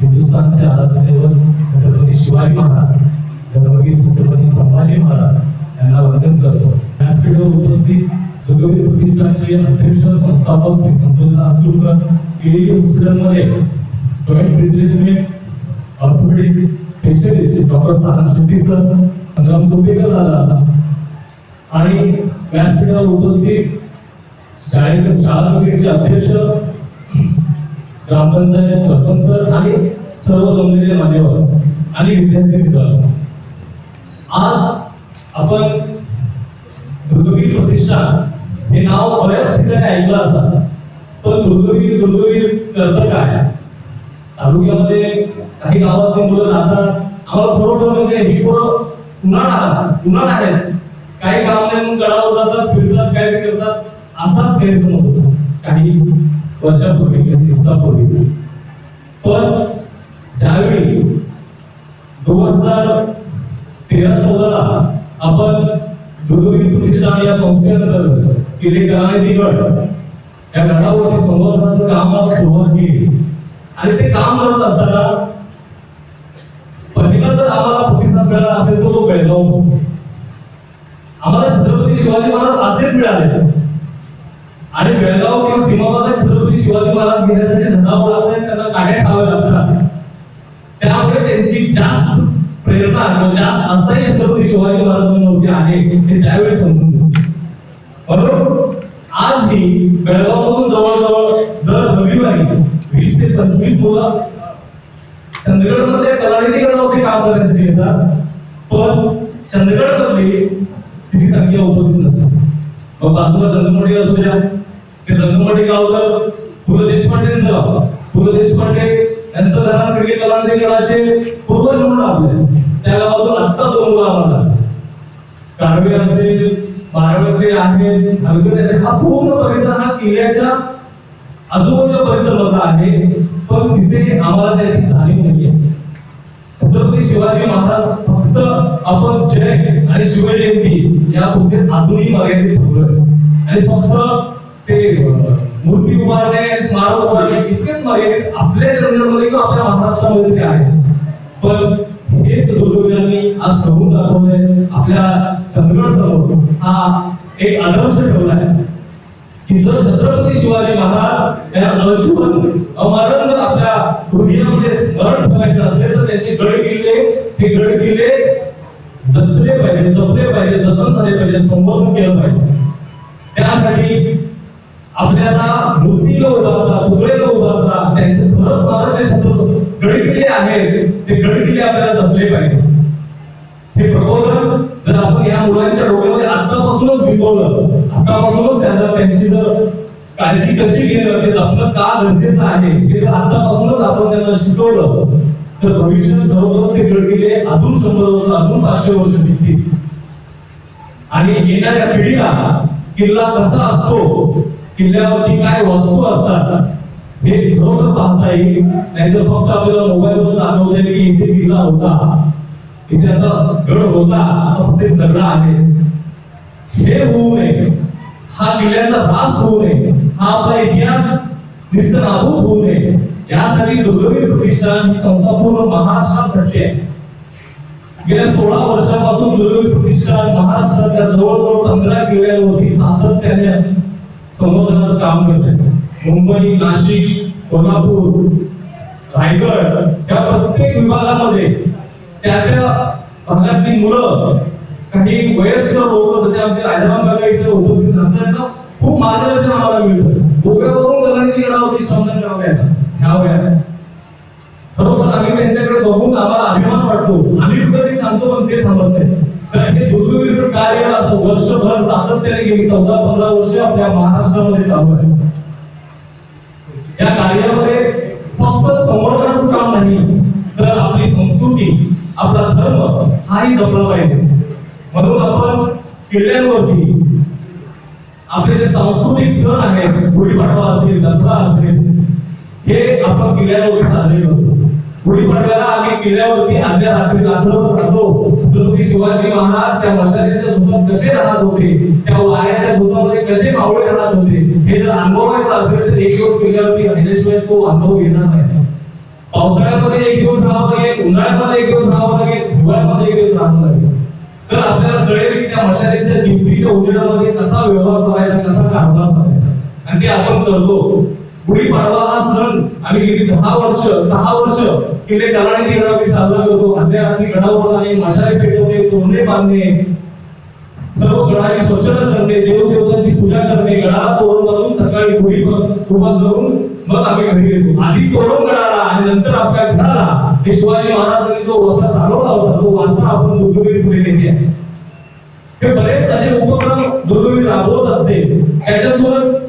हिंदुस्थानचे आराध्य छत्रपती शिवाजी महाराज छत्रपती छत्रपती संभाजी महाराज यांना वंदन करतो. व्यासपीठावर उपस्थित दुर्गवीर प्रतिष्ठानचे अध्यक्ष संस्थापक श्री संतोष आसुरकर केलेली हॉस्पिटलमध्ये joint replacement orthopaedic specialist doctor Sarang Shetty sir Sangram Kumbhekar दादा आणि व्यासपीठावर उपस्थित शाळेत शाळा क्रिकेटचे अध्यक्ष ग्रामपंचायत सरपंच आणि सर्व जमलेले मान्यवर आणि विद्यार्थी मित्र आज आपण दुर्गवीर प्रतिष्ठान हे नाव बऱ्याच ठिकाणी ऐकलं असतात पण दुर्गवीर दुर्गवीर करतं काय? तालुक्यामध्ये काही गावातली मुलं जातात. आम्हाला थोडं म्हणजे ही पोरं उन्हाळा उन्हाळा आहेत काही काम नाही म्हणून गडावर जातात फिरतात काय करतात असाच गैरसमज होतो. काही वर्षापूर्वी काही दिवसापूर्वी. पण ज्यावेळी दोन हजार तेरा चौदाला आपण दुर्गवीर प्रतिष्ठान या संस्थेनंतर केले गणाने दिगड या गडावरती संवर्धनाचं कामाला सुरुवात केली. आणि ते काम करत असताना पहिला जर आम्हाला प्रतिसाद मिळाला असेल तो तो बेळगाव आम्हाला छत्रपती शिवाजी महाराज असेच मिळाले. आणि बेळगाव किंवा सीमाभागात छत्रपती शिवाजी महाराज घेण्यासाठी झटावं लागतंय त्यांना काड्या खाव्या लागतात त्यामुळे त्यांची जास्त प्रेरणा किंवा जास्त असाही छत्रपती शिवाजी महाराजांवरती आहे ते त्यावेळी समजून बरोबर? आजही बेळगावमधून जवळजवळ दर रविवारी वीस ते पंचवीस मुलं चंदगडमध्ये कलानिधी गडावरती काम करण्यासाठी येतात. पण चंदगड ही तिची संख्या उपस्थित नसते. मग बाजूला जंगमवाडी असू द्या ते जंगमवाडी गावलं तर पु ल देशपांडेंचं पु ल देशपांडे यांचं धरण क्रिकेट कलानिधी गडाचे पूर्वज म्हणून आपले त्या गावातून आत्ता दोन मुलं आम्हाला कारवे असेल बारावते आहेत हलगरे असेल हा पूर्ण परिसर हा किल्ल्याच्या आजूबाजूच्या परिसर आहे पण तिथे आम्हाला त्याची जाणीव नाहीये छत्रपती शिवाजी महाराज फक्त आपण जय आणि शिवजयंती या कुठे अजूनही मर्यादित ठेवलोय. आणि फक्त ते मूर्ती उभारणे स्मारक उभारणे इतकेच मर्यादित आपल्या चंद्रमध्ये किंवा आपल्या महाराष्ट्रामध्ये ते आहे. पण हेच दुर्गवीरांनी आज समोर दाखवलंय आपल्या चंद्रगड समोर. हा एक आदर्श ठेवलाय की जर छत्रपती शिवाजी महाराज यांना अजीवन अमरण जर आपल्या हृदयामध्ये स्मरण ठेवायचं असेल तर त्याचे गड किल्ले हे गड किल्ले जपले पाहिजे जपले पाहिजे जतन झाले पाहिजे संवर्धन केलं पाहिजे. त्यासाठी आपल्याला मूर्तीला न उभारता तुकडे न उभारता त्यांचे खरंच स्मारक जे छत्रपती गड आहेत ते गड आपल्याला जपले पाहिजे. हे प्रबोधन जर आपण या मुलांच्या डोक्यामध्ये आतापासूनच विकवलं आतापासूनच त्यांना त्यांची जर काळजी कशी घेणं ते जपणं का गरजेचं आहे हे जर आतापासूनच आपण त्यांना शिकवलं तर भविष्यात खरोखरच ते गड अजून शंभर वर्ष अजून पाचशे वर्ष टिकतील. आणि येणाऱ्या पिढीला किल्ला कसा असतो किल्ल्यावरती काय वस्तू असतात हे खरोखर पाहता येईल नाहीतर फक्त आपल्याला मोबाईलवर दाखवते की इथे किल्ला होता. इथे आता गड होता फक्त दगड आहे. हे होऊ नये. हा किल्ल्याचा ऱ्हास होऊ नये. हा आपला इतिहास नुसतं होऊ नये. यासाठी दुर्गवीर प्रतिष्ठान ही संस्था पूर्ण महाराष्ट्रात झटली आहे. गेल्या सोळा वर्षापासून दुर्गवीर प्रतिष्ठान महाराष्ट्राच्या जवळजवळ पंधरा किल्ल्यांवरती सातत्याने समुद्राचं काम करत आहे मुंबई नाशिक कोल्हापूर रायगड या प्रत्येक विभागामध्ये त्या त्या भागातली मुलं काही वयस्कर लोक जसे आमचे राजाराम काका इथे उपस्थित त्यांचं खूप मार्गदर्शन आम्हाला मिळतं. गोव्यावरून गणांनी गडावरती श्रमदान करावं येतात खरोखर आम्ही त्यांच्याकडे बघून आम्हाला अभिमान वाटतो. आम्ही कुठेतरी थांबतो पण ते थांबत नाही वर्षभर सातत्याने गेली चौदा पंधरा वर्ष आपल्या महाराष्ट्रामध्ये चालू आहे. या कार्यामध्ये फक्त संवर्धनाचं काम नाही तर आपली संस्कृती आपला धर्म हाही जपला पाहिजे. म्हणून आपण किल्ल्यांवरती आपले जे सांस्कृतिक सण आहेत गुढीपाडवा असेल दसरा असेल हे आपण किल्ल्यावरती साजरे करतो. गुढीपाडव्याला आम्ही किल्ल्यावरती अर्ध्या रात्री रात्रभर राहतो. छत्रपती शिवाजी महाराज त्या मशालीच्या झोपात कसे राहत होते? त्या वाऱ्याच्या झोपामध्ये कसे मावळे राहत होते? हे जर अनुभवायचं असेल तर एक दिवस किल्ल्यावरती राहिल्याशिवाय तो अनुभव येणार नाही. पावसाळ्यामध्ये एक दिवस जावं लागेल उन्हाळ्यामध्ये एक दिवस राहावं लागेल हिवाळ्यामध्ये एक दिवस राहावं लागेल. तर आपल्याला कळेल की त्या मशालीच्या दिवटीच्या उजेडामध्ये कसा व्यवहार करायचा कसा कारभार करायचा. आणि ते आपण करतो. गुढीपाडवा हा सण. आम्ही गेली दहा वर्ष सहा वर्ष गेले कलानिधी गडावरी साजरा करतो. अर्ध्या रात्री गडावर जाणे पेटवणे तोरणे बांधणे सर्व गडाची स्वच्छता करणे देवदेवतांची पूजा करणे गडाला तोरण बांधून सकाळी गुढी कृपा करून मग आम्ही घरी येतो. आधी तोरण गडाला आणि नंतर आपल्या घराला हे शिवाजी महाराजांनी जो वसा चालवला होता तो वासा आपण दुर्गवीर पुढे नेते हे बरेच असे उपक्रम दुर्गवीर राबवत असते. त्याच्यातूनच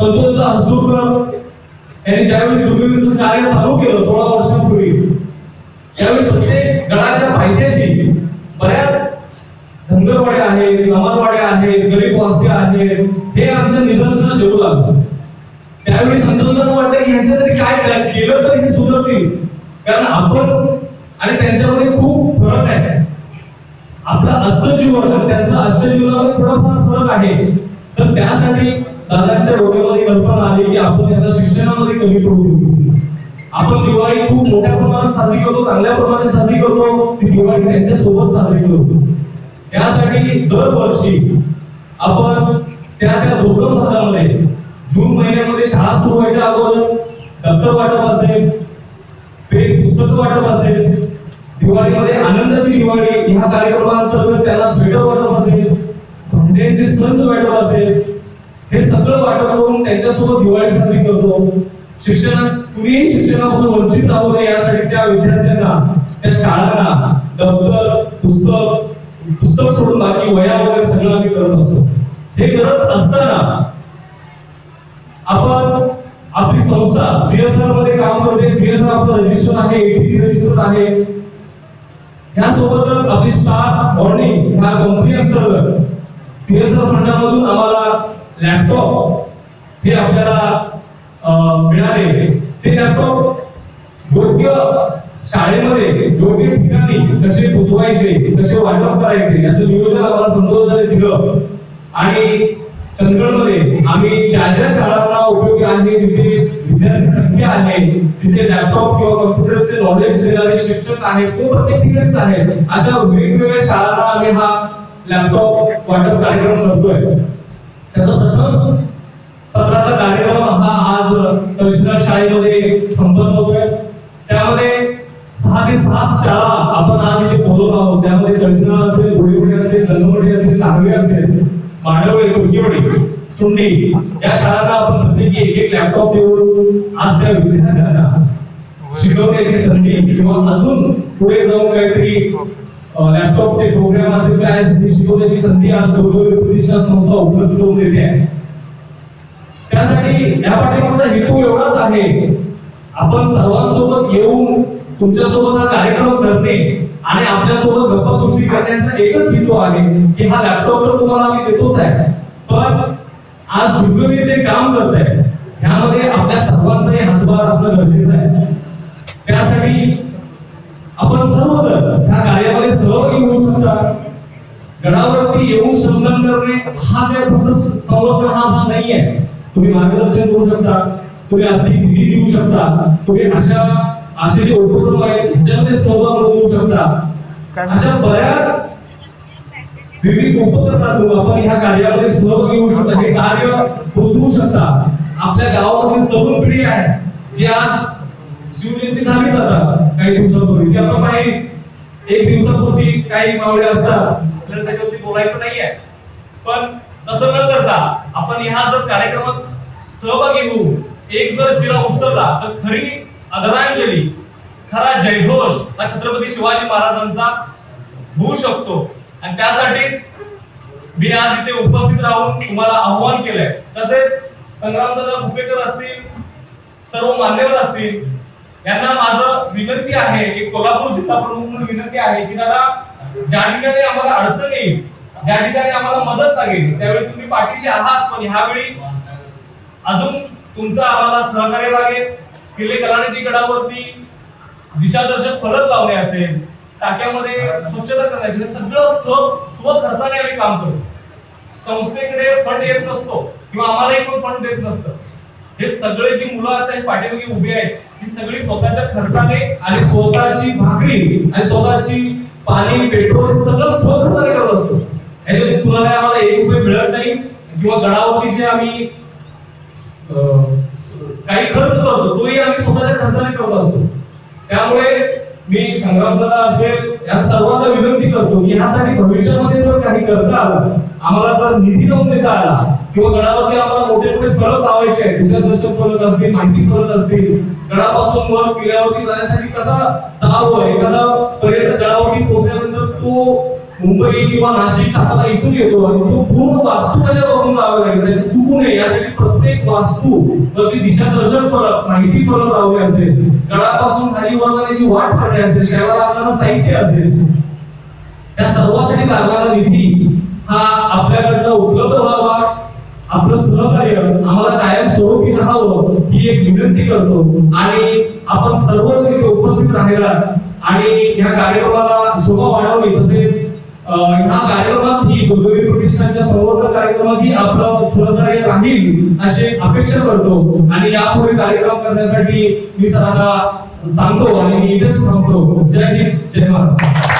संतोष हसूरकर यांनी ज्यावेळी दुर्गमीचं कार्य चालू केलं सोळा वर्षांपूर्वी त्यावेळी प्रत्येक गडाच्या पायथ्याशी बऱ्याच धनगरवाड्या आहेत कमालवाड्या आहेत गरीब वस्त्या आहेत हे आमच्या निदर्शनास येऊ लागतं त्यावेळी संतोषांना वाटलं की ह्यांच्यासाठी काय केलं तर हे सुधरतील? कारण आपण आणि त्यांच्यामध्ये खूप फरक आहे. आपलं आजचं जीवन आणि त्यांचं आजच्या जीवनामध्ये थोडाफार फरक आहे. तर त्यासाठी दादांच्या डोक्यामध्ये कल्पना आली की आपण त्यांना शिक्षणामध्ये कमी पडू आपण दिवाळी खूप मोठ्या प्रमाणात साजरी करतो चांगल्या प्रमाणे साजरी करतो ती दिवाळी त्यांच्यासोबत साजरी करतो. त्यासाठी दरवर्षी आपण त्या त्या दुर्गम भागामध्ये जून महिन्यामध्ये शाळा सुरू व्हायच्या अगोदर दप्तर वाटप असेल पेन पुस्तक वाटप असेल दिवाळीमध्ये आनंदाची दिवाळी ह्या कार्यक्रमांतर्गत त्याला स्वेटर वाटप असेल भांड्यांचे संच वाटप असेल हे सगळं वाटप करून त्यांच्यासोबत दिवाळी साजरी करतो. शिक्षणा कुणीही शिक्षणापासून वंचित राहू नये यासाठी त्या विद्यार्थ्यांना त्या शाळांना दप्तर पुस्तक पुस्तक सोडून बाकी वया वगैरे सगळं आम्ही करत असतो. हे करत असताना आपण आपली संस्था सीएसआरमध्ये काम करते. सीएसआर आपलं रजिस्टर आहे एटीसी रजिस्टर आहे. यासोबतच आपली स्टार मॉर्निंग ह्या कंपनी अंतर्गत सीएसआर फंडामधून आम्हाला लॅपटॉप हे आपल्याला मिळाले. ते लॅपटॉप योग्य शाळेमध्ये योग्य ठिकाणी कसे पोचवायचे कसे वाटप करायचे याचं नियोजन आम्हाला संतोषाने दिलं आणि चंदगडमध्ये आम्ही ज्या ज्या शाळांना उपयोगी आहे तिथे विद्यार्थी संख्या आहे तिथे लॅपटॉप किंवा कम्प्युटरचे नॉलेज देणारे शिक्षक आहेत ते प्रत्येक ठिकाणीच आहेत अशा वेगवेगळ्या शाळांना आम्ही हा लॅपटॉप वाटप कार्यक्रम करतोय. त्याचा प्रथम सत्राचा कार्यक्रम हा आज तहसीलदार शाळेमध्ये संपन्न होतोय. त्यामध्ये सहा ते सात शाळा आपण आज इथे बोलवत आहोत. त्यामध्ये तहसीलदार असेल गुढीवडी असेल जन्मवडी असेल कारवे असेल मांडवडे तुर्कीवडी सुंडी या शाळांना आपण प्रत्येकी एक एक लॅपटॉप देऊन आज त्या विद्यार्थ्यांना शिकवण्याची संधी किंवा अजून पुढे जाऊन काहीतरी लॅपटॉपचे प्रोग्राम असेल काय असेल ते शिकवण्याची संधी आज दुर्गवीर प्रतिष्ठान संस्था उपलब्ध करून देते. आहे त्यासाठी या पाठीमागचा हेतू एवढाच आहे आपण सर्वांसोबत येऊन तुमच्यासोबत हा कार्यक्रम करणे आणि आपल्यासोबत गप्पा गोष्टी करण्याचा एकच हेतू आहे की हा लॅपटॉप तर तुम्हाला आम्ही देतोच आहे. पण आज दुर्गवीर जे काम करत आहे ह्यामध्ये आपल्या सर्वांचाही हातभार असणं गरजेचं आहे. त्यासाठी आपण सर्वजण त्या कार्य सहभागी होऊ शकता. गडावरती येऊन श्रमदान करणे हा काय फक्त संवर्धन हा भाग नाहीये. तुम्ही मार्गदर्शन करू शकता तुम्ही आर्थिक निधी देऊ शकता तुम्ही अशा असे जे उपक्रम आहेत त्याच्यामध्ये सहभाग नोंदवू शकता. अशा बऱ्याच विविध उपक्रमातून आपण ह्या कार्यामध्ये सहभागी होऊ शकता. हे कार्य पोचवू शकता. आपल्या गावामधील तरुण पिढी आहे जी आज शिवजयंती झाली जातात. काही दिवसापूर्वी. ती आपण पाहिली. एक दिवसापूर्वी काही मावळे असतात आपल्याला त्याच्यावरती बोलायचं नाहीये. पण तसं न करता आपण ह्या जर कार्यक्रमात सहभागी होऊ एक जर जिरा उचलला तर खरी आदरांजली खरा जयघोष हा छत्रपती शिवाजी महाराजांचा होऊ शकतो. आणि त्यासाठीच मी आज इथे उपस्थित राहून तुम्हाला आव्हान केलंय. तसेच संग्रामदादा भुपेकर असतील सर्व मान्यवर असतील यांना माझं विनंती आहे की कोल्हापूर जिल्हा प्रमुख म्हणून विनंती आहे की दादा ज्या ठिकाणी आम्हाला अडचण येईल. ज्या ठिकाणी आम्हाला मदत लागेल. त्यावेळी तुम्ही पाठीशी आहात पण ह्यावेळी अजून तुमचं आम्हाला सहकार्य लागेल. किल्ले कलानिधी गडावरती दिशादर्शक फलक लावणे असेल टाक्यामध्ये स्वच्छता करण्याची म्हणजे सगळं स्व स्व खर्चाने आम्ही काम करतो. संस्थेकडे फंड येत नसतो किंवा आम्हालाही कोण फंड देत नसतं. हे सगळे जी मुलं आता पाठीमागे उभी आहेत ही सगळी स्वतःच्या खर्चाने आणि स्वतःची भाकरी आणि स्वतःची पाणी पेट्रोल सगळं स्वखर्चाने करत असतो. याच्यात तुला काय आम्हाला एक रुपये मिळत नाही किंवा गडावरती जे आम्ही काही खर्च करतो तोही आम्ही स्वतःच्या खर्चाने करत असतो. त्यामुळे मी संग्रामदादा असेल या सर्वांना विनंती करतो की यासाठी भविष्यामध्ये जर काही करता आला आम्हाला जर निधी लावून देता आला किंवा गडावरती आम्हाला मोठे मोठे फलक लावायचे आहेत. दिशादर्शक फलक असतील माहिती फलक असतील. गडापासून वर किल्ल्यावरती जाण्यासाठी कसा जावं एखादा पर्यटक गडावरती पोहोचल्यानंतर तो मुंबई किंवा नाशिक सातारा इथून येतो आणि तो पूर्ण वास्तू कशा बघून जावं लागेल. त्याची चुकू नये यासाठी प्रत्येक वास्तू वरती दिशादर्शक फलक माहिती फलक लावले असेल. गडापासून खाली वर जाण्याची वाट पडली असेल त्याला लागणारं साहित्य असेल. या सर्वासाठी लागणारा निधी हा आपल्याकडनं उपलब्ध व्हावा आपलं सहकार्य आम्हाला कायम स्वरूपी राहावं ही एक विनंती करतो. आणि आपण सर्व इथे उपस्थित राहिला आणि या कार्यक्रमाला शोभा वाढवली तसेच ह्या कार्यक्रमात ही दुर्गवी प्रतिष्ठानच्या संवर्धन कार्यक्रमात ही आपलं सहकार्य राहील अशी अपेक्षा करतो. आणि यापुढे कार्यक्रम करण्यासाठी मी सरांना सांगतो आणि मी इथेच थांबतो. जय हिंद जय महाराष्ट्र.